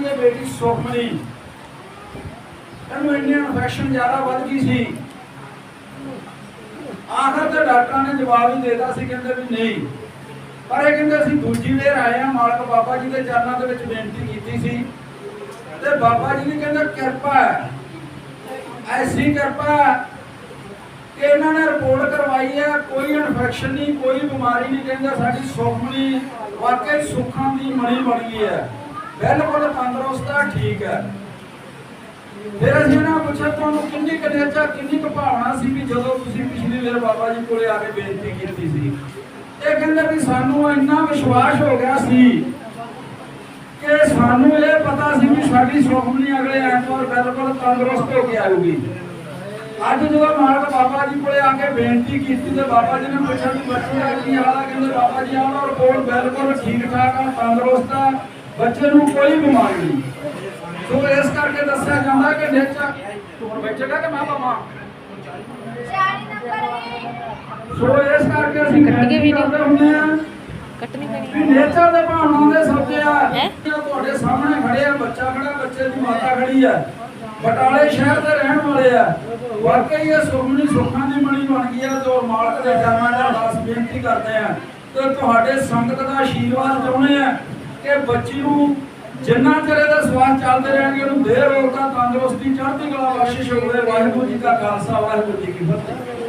ਦੀ ਇਹ ਬੇਟੀ ਸੁਖਮਨੀ ਇਹਨੂੰ ਇੰਨੀ ਇਨਫੈਕਸ਼ਨ ਜ਼ਿਆਦਾ ਵੱਧ ਗਈ ਸੀ। ਆਖਰ ਤੇ ਡਾਕਟਰਾਂ ਨੇ ਜਵਾਬ ਹੀ ਦੇਤਾ ਸੀ, ਕਹਿੰਦੇ ਵੀ ਨਹੀਂ। ਪਰ ਇਹ ਕਹਿੰਦੇ ਅਸੀਂ ਦੂਜੀ ਵਾਰ ਆਏ ਆ ਮਾਲਕ ਬਾਬਾ ਜੀ ਦੇ ਚਰਨਾਂ ਦੇ ਵਿੱਚ ਬੇਨਤੀ ਕੀਤੀ ਸੀ। ਤੇ ਬਾਬਾ ਜੀ ਨੇ ਕਹਿੰਦਾ ਕਿਰਪਾ ਹੈ। ਐਸੀ ਕਿਰਪਾ ਕਿ ਇਹਨਾਂ ਨੇ ਰਿਪੋਰਟ ਕਰਵਾਈ ਹੈ, ਕੋਈ ਇਨਫੈਕਸ਼ਨ ਨਹੀਂ, ਕੋਈ ਬਿਮਾਰੀ ਨਹੀਂ, ਕਹਿੰਦਾ ਸਾਡੀ ਸੁਖਮਨੀ ਵਾਕਈ ਸੁੱਖਾਂ ਦੀ ਮਣੀ ਬਣ ਗਈ ਹੈ। ਬਿਲਕੁਲ ਤੰਦਰੁਸਤ ਹੈ ਠੀਕ ਹੈ ਫਿਰ ਅਸੀਂ ਇਹਨਾਂ ਪੁੱਛਿਆ, ਤੁਹਾਨੂੰ ਕਿੰਨੀ ਕਨੇਚਾ ਕਿੰਨੀ ਕੁ ਭਾਵਨਾ ਸੀ ਵੀ ਜਦੋਂ ਤੁਸੀਂ ਪਿਛਲੀ ਵਾਰ ਬਾਬਾ ਜੀ ਕੋਲੇ ਆ ਕੇ ਬੇਨਤੀ ਕੀਤੀ ਸੀ? ਇਹ ਕਹਿੰਦੇ ਵੀ ਸਾਨੂੰ ਇੰਨਾ ਵਿਸ਼ਵਾਸ ਹੋ ਗਿਆ ਸੀ ਕਿ ਸਾਨੂੰ ਇਹ ਪਤਾ ਸੀ ਵੀ ਸਾਡੀ ਸੁਖਮਨੀ ਅਗਲੇ ਐਤਵਾਰ ਬਿਲਕੁਲ ਤੰਦਰੁਸਤ ਹੋ ਕੇ ਆਊਗੀ। ਅੱਜ ਜਦੋਂ ਮਾਲਕ ਬਾਬਾ ਜੀ ਕੋਲੇ ਆ ਕੇ ਬੇਨਤੀ ਕੀਤੀ ਤੇ ਬਾਬਾ ਜੀ ਨੇ ਪੁੱਛਿਆ ਵੀ ਬੱਚੇ ਦਾ ਕੀ ਹਾਲ ਆ? ਕਹਿੰਦੇ, ਬਾਬਾ ਜੀ, ਆਹ ਰਿਪੋਰਟ ਬਿਲਕੁਲ ਠੀਕ ਠਾਕ ਆ, ਤੰਦਰੁਸਤ ਆ। ਬੱਚੇ ਨੂੰ ਕੋਈ ਬਿਮਾਰੀ ਨਹੀਂ। ਸੋ ਇਸ ਕਰਕੇ ਦੱਸਿਆ ਜਾਂਦਾ ਕਿ ਨੇਚਾ ਹੁਣ ਬੈਠੇਗਾ ਕਿ ਮੈਂ ਬਾਬਾ ਸੋ ਇਸ ਕਰਕੇ ਅਸੀਂ ਕੱਟ ਕੇ ਵੀਡੀਓ। ਕਰਦੇ ਹੁੰਦੇ ਆ ਕੱਟਣੀ ਪੈਣੀ ਵੀ ਨੇਚਰ ਦੇ ਭਾਵਨਾ ਦੇ ਸਬਦੇ ਆ ਤੁਹਾਡੇ ਸਾਹਮਣੇ ਖੜੇ ਆ ਬੱਚਾ ਖੜਾ ਬੱਚੇ ਦੀ ਮਾਤਾ ਖੜੀ ਆ। ਬਟਾਲੇ ਸ਼ਹਿਰ ਦੇ ਰਹਿਣ ਵਾਲੇ ਆ। ਵਾਕਈ ਇਹ ਸੁਖਮਨੀ ਸੁੱਖਾਂ ਦੀ ਮਣੀ ਬਣ ਗਈ ਆ ਜੋ ਮਾਲਕ ਦੇ 'ਚ ਅਰਦਾਸ ਬੇਨਤੀ ਕਰਦੇ ਆ। ਤੇ ਤੁਹਾਡੇ ਸੰਗਤ ਦਾ ਆਸ਼ੀਰਵਾਦ ਚਾਹੁੰਦੇ ਆ ਕਿ ਬੱਚੀ ਨੂੰ ਜਿੰਨਾ ਚਿਰ ਇਹਦਾ ਸਵਾਲ ਚੱਲਦੇ ਰਹਿਣਗੇ ਉਹਨੂੰ ਦੇਰ ਰੋਗਤਾ ਤੰਦਰੁਸਤੀ, ਚੜ੍ਹਦੀ ਕਲਾ ਬਖਸ਼ਿਸ਼ ਹੋਵੇ। ਵਾਹਿਗੁਰੂ ਜੀ ਕਾ ਖਾਲਸਾ, ਵਾਹਿਗੁਰੂ ਜੀ ਕੀ ਫਤਿਹ।